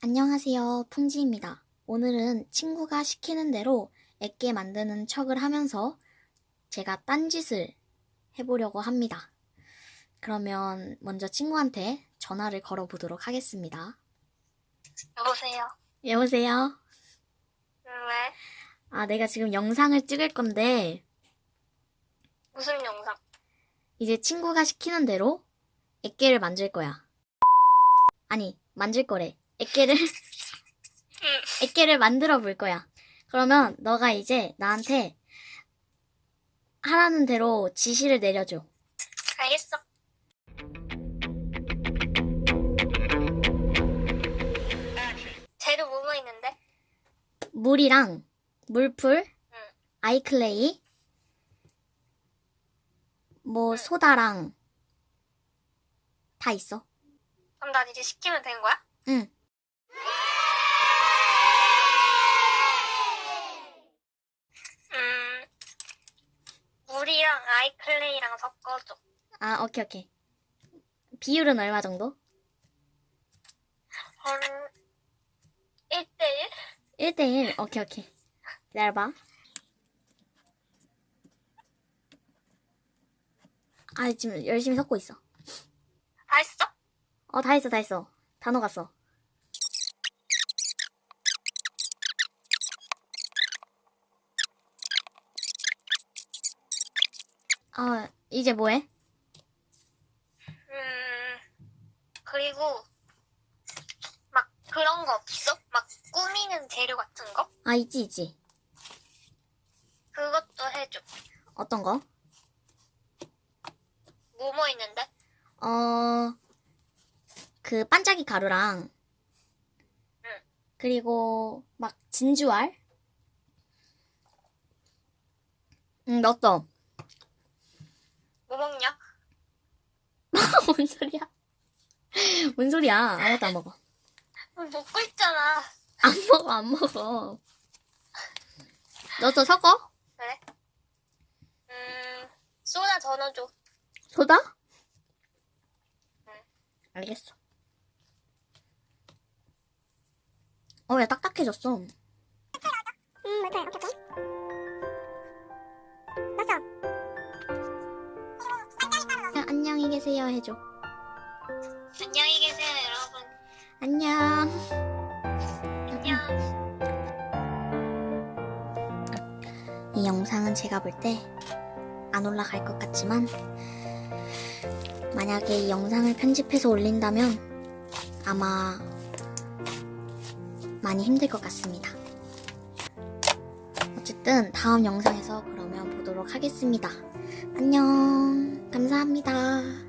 안녕하세요. 풍지입니다. 오늘은 친구가 시키는 대로 애깨 만드는 척을 하면서 제가 딴짓을 해보려고 합니다. 그러면 먼저 친구한테 전화를 걸어보도록 하겠습니다. 여보세요. 여보세요? 응, 왜? 아, 내가 지금 영상을 찍을 건데, 무슨 영상? 이제 친구가 시키는 대로 애깨를 만들 거야. 아니, 만질 거래. 애깨를, 애깨를 만들어 볼 거야. 그러면 너가 이제 나한테 하라는 대로 지시를 내려줘. 알겠어. 재료 뭐뭐 있는데? 물이랑 물풀, 응. 아이클레이, 뭐 소다랑 다 있어. 그럼 난 이제 시키면 된 거야? 응. 음, 물이 랑 아이클레이랑 섞어줘. 아, 오케이, 오케이. 비율은 얼마 정도? 한 1대1? 1대1. 오케이, 오케이. 기다려봐. 아, 지금 열심히 섞고 있어. 다 했어? 어, 다 했어, 다 했어. 다 녹았어. 아, 이제 뭐해? 음, 그리고 막 그런 거 없어? 막 꾸미는 재료 같은 거? 아, 있지, 있지. 그것도 해줘. 어떤 거? 뭐뭐 있는데? 어, 그 반짝이 가루랑, 응. 그리고 막 진주알? 응, 넣었어. 뭐 먹냐? 뭔 소리야? 뭔 소리야? 아무것도 안 먹어. 먹고 있잖아. 안 먹어, 안 먹어. 넣었어, 섞어? 그래? 음, 소다 더 넣어줘. 소다? 응. 알겠어. 어, 야, 딱딱해졌어. 음, 맞아. 안녕히 계세요, 해줘. 안녕히 계세요, 여러분. 안녕. 안녕. 이 영상은 제가 볼 때 안 올라갈 것 같지만 만약에 이 영상을 편집해서 올린다면 아마 많이 힘들 것 같습니다. 어쨌든 다음 영상에서 그러면 보도록 하겠습니다. 안녕. 감사합니다.